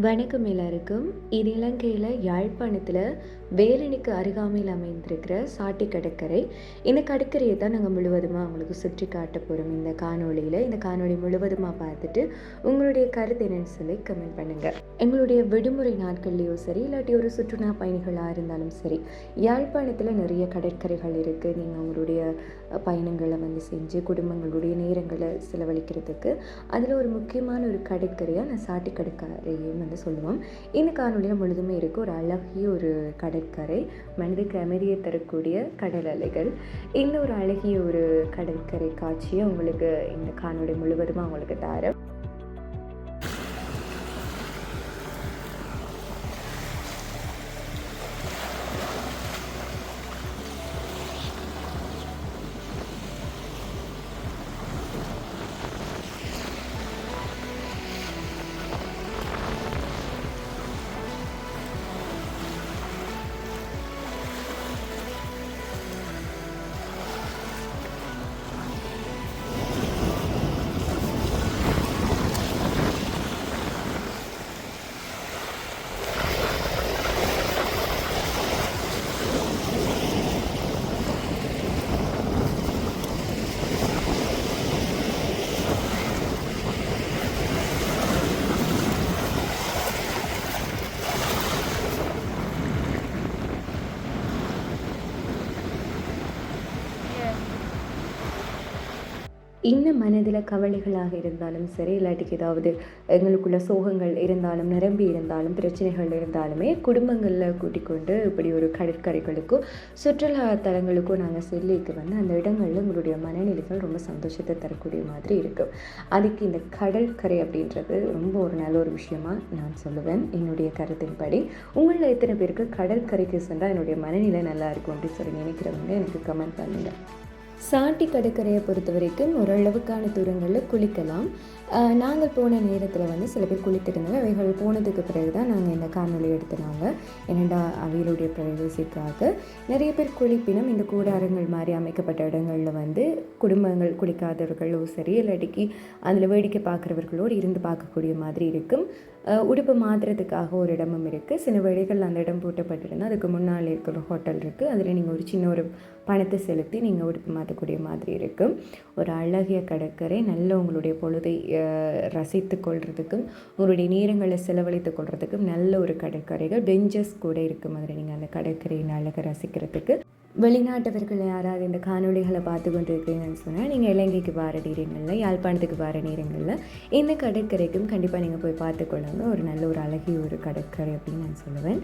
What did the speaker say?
வணக்கம் எல்லாருக்கும். இது இலங்கையில் யாழ்ப்பாணத்தில் வேலனுக்கு அருகாமையில் அமைந்திருக்கிற சாட்டி கடற்கரை இந்த கடற்கரையை தான் நாங்கள் முழுவதுமாக உங்களுக்கு சுற்றி காட்ட போகிறோம் இந்த காணொளியில் இந்த காணொளி முழுவதுமாக பார்த்துட்டு உங்களுடைய கருத்து என்னன்னு சொல்லி கமெண்ட் பண்ணுங்கள் எங்களுடைய விடுமுறை நாட்கள்லேயோ சரி இல்லாட்டி ஒரு சுற்றுலா பயணிகளாக இருந்தாலும் சரி யாழ்ப்பாணத்தில் நிறைய கடற்கரைகள் இருக்குது நீங்கள் உங்களுடைய பயணங்களை வந்து செஞ்சு குடும்பங்களுடைய நேரங்களை செலவழிக்கிறதுக்கு அதில் ஒரு முக்கியமான ஒரு கடற்கரையாக நான் சாட்டி கடற்கரையும் வந்து சொல்லுவோம். இந்த காணொலியில் முழுதுமே இருக்குது ஒரு அழகிய ஒரு கடை கடற்கரை மனதுக்கு அமைதியை தரக்கூடிய கடல் அலைகள். இந்த ஒரு அழகிய ஒரு கடற்கரை காட்சியை உங்களுக்கு இந்த காணொலி முழுவதுமாக உங்களுக்கு தரேன் இன்னும் மனதில் கவலைகளாக இருந்தாலும் சரி இல்லாட்டிக்கு ஏதாவது எங்களுக்குள்ள சோகங்கள் இருந்தாலும் நிரம்பி இருந்தாலும் பிரச்சனைகள் இருந்தாலுமே குடும்பங்களில் கூட்டிக் கொண்டு இப்படி ஒரு கடற்கரைகளுக்கும் சுற்றுலா தலங்களுக்கும் நாங்கள் செல்லிக்கு வந்து அந்த இடங்களில் உங்களுடைய மனநிலைகள் ரொம்ப சந்தோஷத்தை தரக்கூடிய மாதிரி இருக்கும். அதுக்கு இந்த கடற்கரை அப்படின்றது ரொம்ப ஒரு நல்ல ஒரு விஷயமா நான் சொல்லுவேன். என்னுடைய கருத்தின்படி உங்களில் எத்தனை பேருக்கு கடற்கரைக்கு சென்றால் என்னுடைய மனநிலை நல்லா இருக்கும் அப்படின்னு சொல்லி நினைக்கிறவங்க எனக்கு கமெண்ட் பண்ணுங்கள் சாட்டி கடற்கரையை பொறுத்த வரைக்கும் ஓரளவுக்கான தூரங்களில் குளிக்கலாம். நாங்கள் போன நேரத்தில் வந்து சில பேர் குளித்திருந்தாங்க. அவைகள் போனதுக்கு பிறகு தான் நாங்கள் இந்த காணொலி எடுத்தினாங்க என்னடா அவைகளுடைய பிரைவசிக்காக நிறைய பேர் குளிப்பினும் இந்த கூடாரங்கள் மாதிரி அமைக்கப்பட்ட இடங்களில் வந்து குடும்பங்கள் குளிக்காதவர்களோ சரி இல்லாட்டிக்கு அதில் வேடிக்கை பார்க்குறவர்களோடு இருந்து பார்க்கக்கூடிய மாதிரி இருக்கும். உடுப்பு மாற்றுறதுக்காக ஒரு இடமும் இருக்குது சில வேடிகள் அந்த இடம் பூட்டப்பட்டிருந்தால் அதுக்கு முன்னால் இருக்கிற ஹோட்டல் இருக்குது அதில் நீங்கள் ஒரு சின்ன ஒரு பணத்தை செலுத்தி நீங்கள் உடுப்பு மாற்றக்கூடிய மாதிரி இருக்கும். ஒரு அழகிய கடற்கரை நல்ல உங்களுடைய பொழுதை ரசித்து கொள்றதுக்கும் உங்களுடைய நேரங்களை செலவழித்து கொள்றதுக்கும் நல்ல ஒரு கடற்கரைகள் பெஞ்சஸ் கூட இருக்கும் அதில் நீங்கள் அந்த கடற்கரையின் அழகை ரசிக்கிறதுக்கு. வெளிநாட்டவர்கள் யாராவது இந்த காணொளிகளை பார்த்து கொண்டு இருக்கீங்கன்னு சொன்னால் நீங்கள் இலங்கைக்கு வர நேரங்களில் யாழ்ப்பாணத்துக்கு வர நேரங்களில் இந்த கடற்கரைக்கும் கண்டிப்பாக நீங்கள் போய் பார்த்துக்கொள்ளுங்க ஒரு நல்ல ஒரு அழகிய ஒரு கடற்கரை அப்படின்னு நான் சொல்லுவேன்.